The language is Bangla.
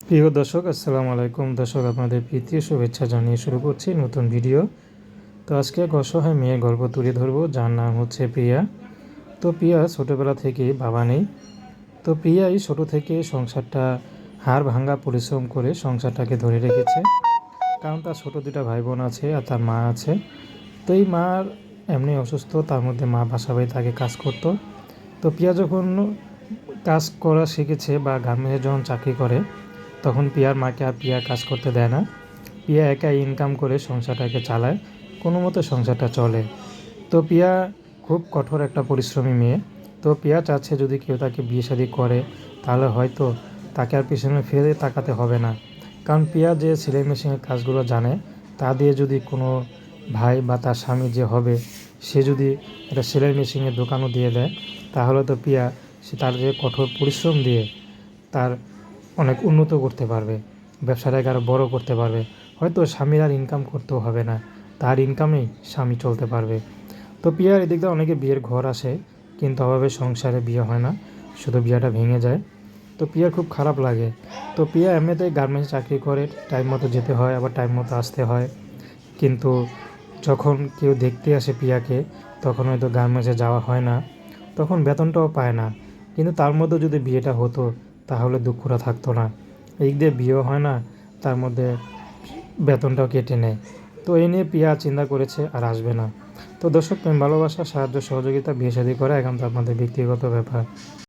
প্রিয় দর্শক, আসসালামু আলাইকুম। দর্শক, আপনাদের প্রীতি শুভেচ্ছা জানিয়ে শুরু করছি নতুন ভিডিও। তো আজকে এক অসহায় মেয়ের গল্প তুলে ধরবো, যার নাম হচ্ছে প্রিয়া। তো প্রিয়া ছোটোবেলা থেকে বাবা নেই। তো প্রিয়াই ছোটো থেকে সংসারটা হাড় ভাঙ্গা পরিশ্রম করে সংসারটাকে ধরে রেখেছে। কারণ তার ছোটো দুটা ভাই বোন আছে আর তার মা আছে। তো এই মার এমনি অসুস্থ, তার মধ্যে মা বাসা বাড়ি তাকে কাজ করতো। তো প্রিয়া যখন কাজ করা শিখেছে বা গার্মেন্টসে যখন চাকরি করে তখন পিয়ার মাকে আর পিয়া কাজ করতে দেয় না। পিয়া একাই ইনকাম করে সংসারটাকে চালায়, কোনো মতো সংসারটা চলে। তো পিয়া খুব কঠোর একটা পরিশ্রমী মেয়ে। তো পিয়া চাচ্ছে যদি কেউ তাকে বিয়ে শাদী করে, তাহলে হয়তো তাকে আর পিছনে ফিরে তাকাতে হবে না। কারণ পিয়া যে সেলাই মেশিনের কাজগুলো জানে, তা দিয়ে যদি কোনো ভাই বা তার স্বামী যে হবে, সে যদি একটা সেলাই মেশিনের দোকানও দিয়ে দেয়, তাহলে তো পিয়া সে তার যে কঠোর পরিশ্রম দিয়ে তার অনেক উন্নত করতে পারবে ব্যবসাটাকে আরও বড় করতে পারবে। হয়তো স্বামীর আর ইনকাম করতেও হবে না, তার ইনকামেই স্বামী চলতে পারবে। তো পিয়ার এদিক দিয়ে অনেকে বিয়ের ঘর আসে, কিন্তু অভাবে সংসারে বিয়ে হয় না, শুধু বিয়েটা ভেঙে যায়। তো পিয়ার খুব খারাপ লাগে। তো পিয়া এমনিতেই গার্মেন্টস চাকরি করে টাইম মতো যেতে হয়, আবার টাইম মতো আসতে হয়। কিন্তু যখন কেউ দেখতে আসে পিয়াকে তখন হয়তো গার্মেন্টসে যাওয়া হয় না, তখন বেতনটাও পায় না। কিন্তু তার মধ্যে যদি বিয়েটা হতো তাহলে দুঃখরা থাকতো না। এই দিয়ে বিয়েও হয় না, তার মধ্যে বেতনটাও কেটে নেয়। তো এই নিয়ে পিয়া চিন্তা করেছে আর আসবে না। তো দর্শক, প্রেম, ভালোবাসা, সাহায্য, সহযোগিতা, বিয়ে শাদী করা এখন তো আপনাদের ব্যক্তিগত ব্যাপার।